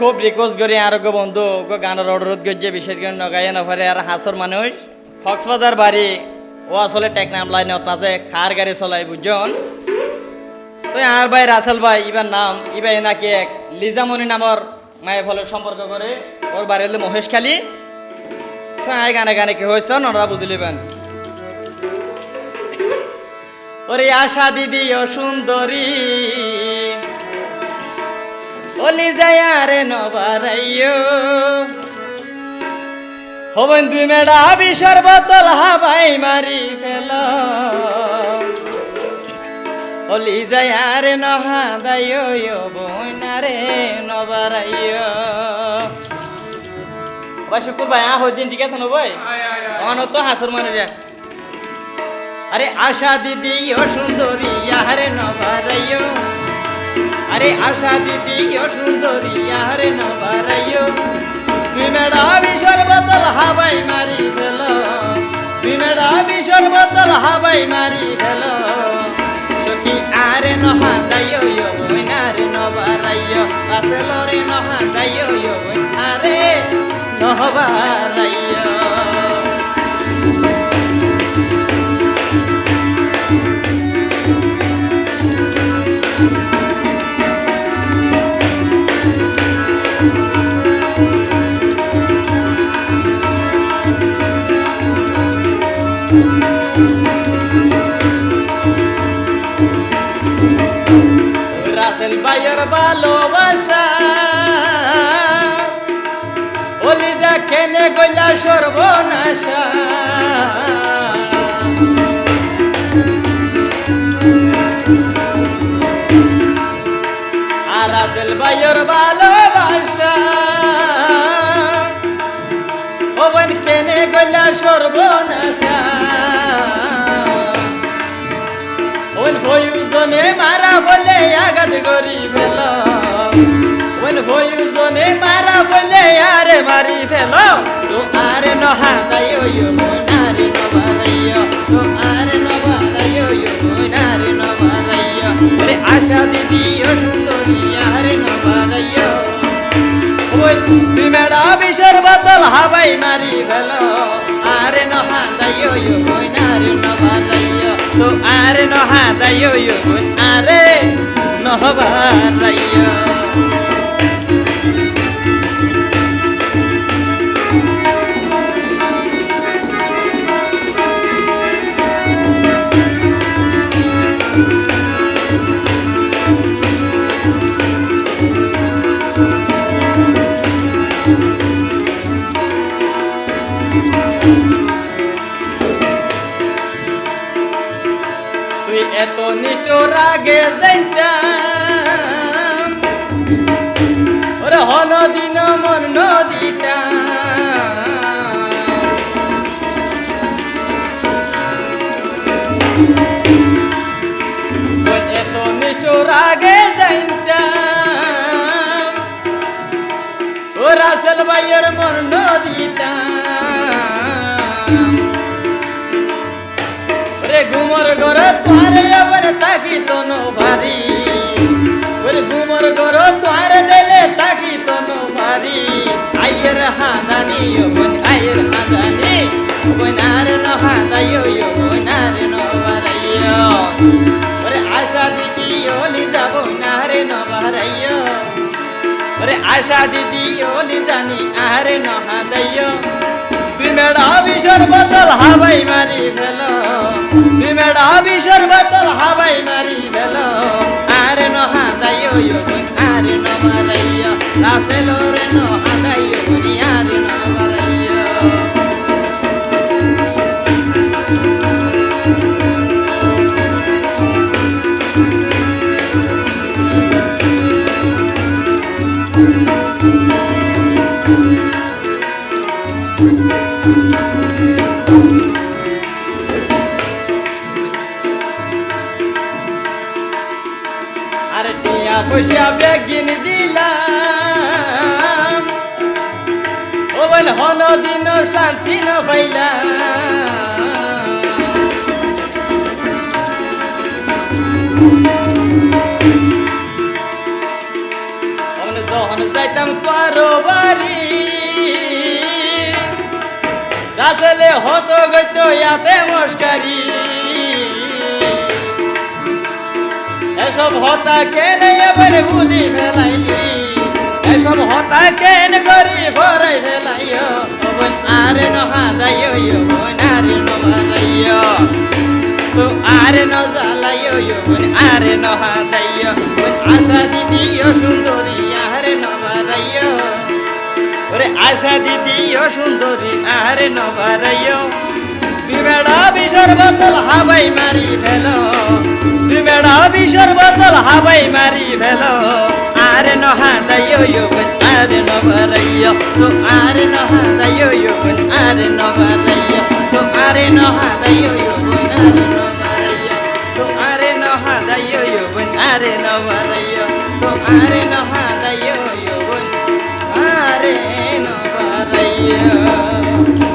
খুব রিকোয়েস্ট করি আর গো বন্ধু গানের অনুরোধ করছে, বিশেষ করে নগাইয়া নফারে আর হাসর মানুষ। কক্সবাজার বাড়ি, ও আসলে টেকনাম লাইনত মাঝে খার গাড়ি চলাই বুঝজন তো আর ভাই রাসেল ভাই, ইবার নাম, ইবাই নাকি এক লিজামণি নামর মায়ের ফলে সম্পর্ক করে, ওর বাড়ি হলে মহেশখালী। তো আয় গানে গানে কি হয়েছে, ওনারা বুঝলিবেন ওরে আশা দিদি, ও সুন্দরী ওলি যায় রে নবারাইও হবেন দুই মেডা বিষর বোতল হাবাই মারি ফেল। ওলি যায় রে নহা দাইও বইনা রে নবারাইও ভাই শুকুর ভাই আহ দিন ঠিক আছে না ভাই অন তো হাসর মানে রে। আরে আশা দিদি ও সুন্দরী আহারে নবারাইও আরে আশা দিদি, ও সুন্দরী আহারে নবারাইও তুই মেডা বিষর বোতল হাবাই মারি ফেল। তুই মেডা বিষর বোতল হাবাই মারি ফেল। সখী, আরে নহা দাইও ইয়ো বইনা রে নবারাইও আসেল রে নহা দাইও ইয়ো বইন আরে নহবারাইও ভালোবাসা। ওলি দেখেনে গইলা সর্বনাশা। আর রাসেল ভাইয়ের ভালোবাসা। ওবন কেনে গইলা সর্বনাশা? আরে মারি ফেল। তো আরে নহা দাইও আরে নবারাইও তো আরে আশা দিদি ও সুন্দরী, আরে নবারাইও ওই তুই মেডা বিষের বোতল হাবাই মারি ফেল। আরে নহা দাইও আরে নবারাইও তো আরে নহা দাইও আরে নহবারাইও তুই এত নিষ্ঠুর আগে যাইতাম। ওরে হল দিন মন নদীটা এত নিষ্ঠুর আগে যাইতাম। ও রাসেল ভাইয়ের মন নদীতাম ঘুমর ঘর তোয়ারে আবার তাকি তনো ভারি। ওরে ঘুমর ঘর তোয়ারে দেলে তাকি তনো ভারি। আইয়ের হাদানি বোন, আইয়ের হাদানি। বোন, আর ন হাদাইও ও বোন, আর ন বারাইও ওরে আশা দিদি, ওলি যাব না রে ন বারাইও আশা দিদি, ওলি জানি, আরে ন হাদাইও তুই মেডা বোতল হাবাই মারি ফেল। মেডা বিষর বোতল হাবাই মারি ফেল আরে নহা দাইও আরে নমারাইও রাসেল পয়সা বেগিন দিলাম। ও বল হন দিন শান্তি ন পাইলাম। যখন যাইতাম তোর বাড়ি রাসেলে হতো গইত ইয়াতে মস্কারি। এসব হতা কেন এবার ভুলি ফেলাইলি? এসব হতা কেন করি ভরাই ফেলাইও? বোন আরে নহা দাইও বোন আরে নহারাইও তো আরে ন জ্বালাইও বোন আরে নহা দাইও বোন আশা দিদিও সুন্দরী, আরে নহারাইও ওরে আশা দিদিও সুন্দরী, আরে নহারাইও তুই বেড়া বিষর বোতল হাবাই মারি ফেলো। বেড় বিশোর বোতল হাবাই মারি ফেল আর নহাদাইও আর নবারাইও তো আর নহাদাইও আর নবারাইও তো আর নহাদাইও আর নহাদাইও আর নবারাইও তো আর নহাদাইও আর নবারাইও